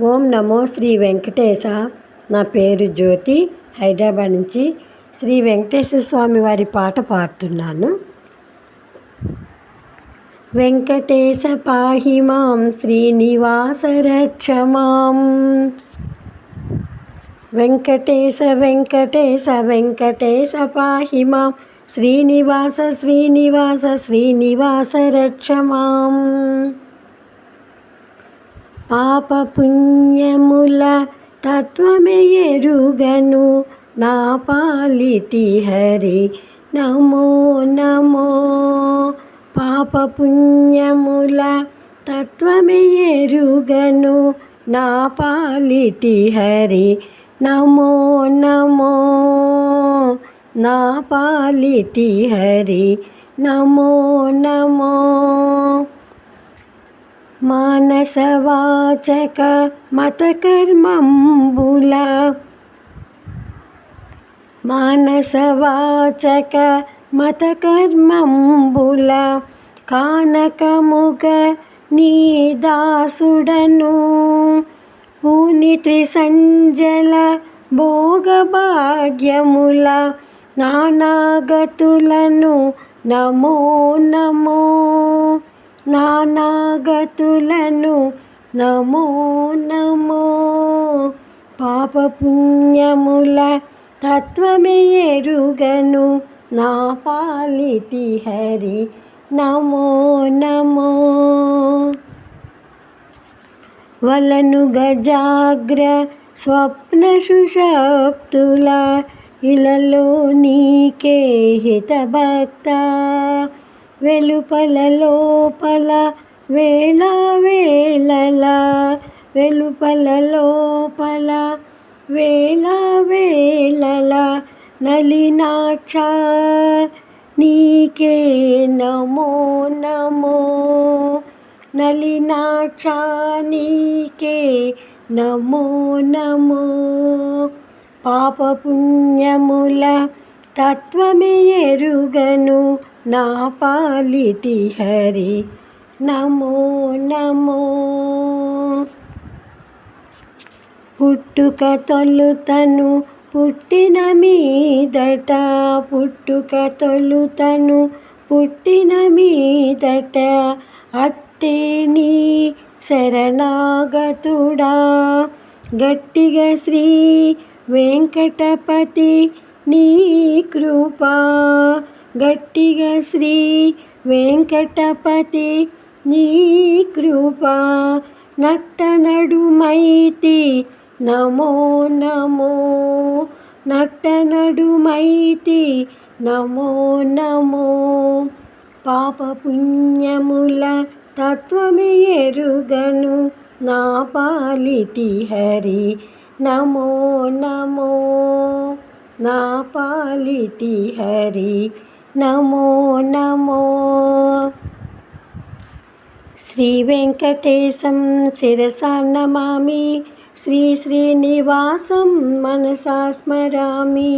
ఓం నమో శ్రీ వెంకటేశ. నా పేరు జ్యోతి. హైదరాబాద్ నుంచి శ్రీ వెంకటేశ్వర స్వామి వారి పాట పాడుతున్నాను. వెంకటేశ పాహి మాం శ్రీనివాస రక్ష మాం. వెంకటేశ వెంకటేశ వెంకటేశ పాహి మాం శ్రీనివాస శ్రీనివాస శ్రీనివాస రక్ష మాం పాప పుణ్యముల తత్వమే ఎరుగను. నా పాలిటి హరి నమో నమో. పాప పుణ్యముల తత్వమే ఎరుగను. నా పాలిటి హరి నమో నమో. నా పాలిటి హరి నమో నమో. మానసవాచక మతకర్మంబుల మానసవాచక మతకర్మంబుల కానకముగ నీ దాసుడను పూని త్రిసంజల భోగభాగ్యముల నానాగతులను నమో నమో నానాగతులను నమో నమో. పాపపుణ్యముల తత్వమే ఎరుగను నా పాలిటి హరి. నమో నమో. వలను గజాగ్ర స్వప్న సుషప్తుల ఇలలో నీకే హితభక్త. వెలుపల లోపల వేళ వేళల వెలుపల లోపల వేళ వేళల నలినాక్ష నీకే నమో నమో. నలినాక్ష నీకే నమో నమో. పాపపుణ్యముల తత్వమే ఎరుగను. నా పాలిటి హరి నమో నమో. పుట్టుక తొలుతను పుట్టిన మీదట పుట్టుక తొలుతను పుట్టిన మీదట అట్టే నీ శరణాగతుడా. గట్టిగా శ్రీ వెంకటపతి నీ కృపా. గట్టిగా శ్రీ వెంకటపతి నీ కృపా నట్ట నడుమైతి నమో నమో నట్ట నడుమైతి నమో నమో పాప పుణ్యముల తత్వమే ఎరుగను నా పాలిటి హరి. నమో నమో నా పాలిటి హరి. నమో నమో శ్రీ వెంకటేశం శిరసా నమామి శ్రీ శ్రీనివాసం మనసా స్మరామి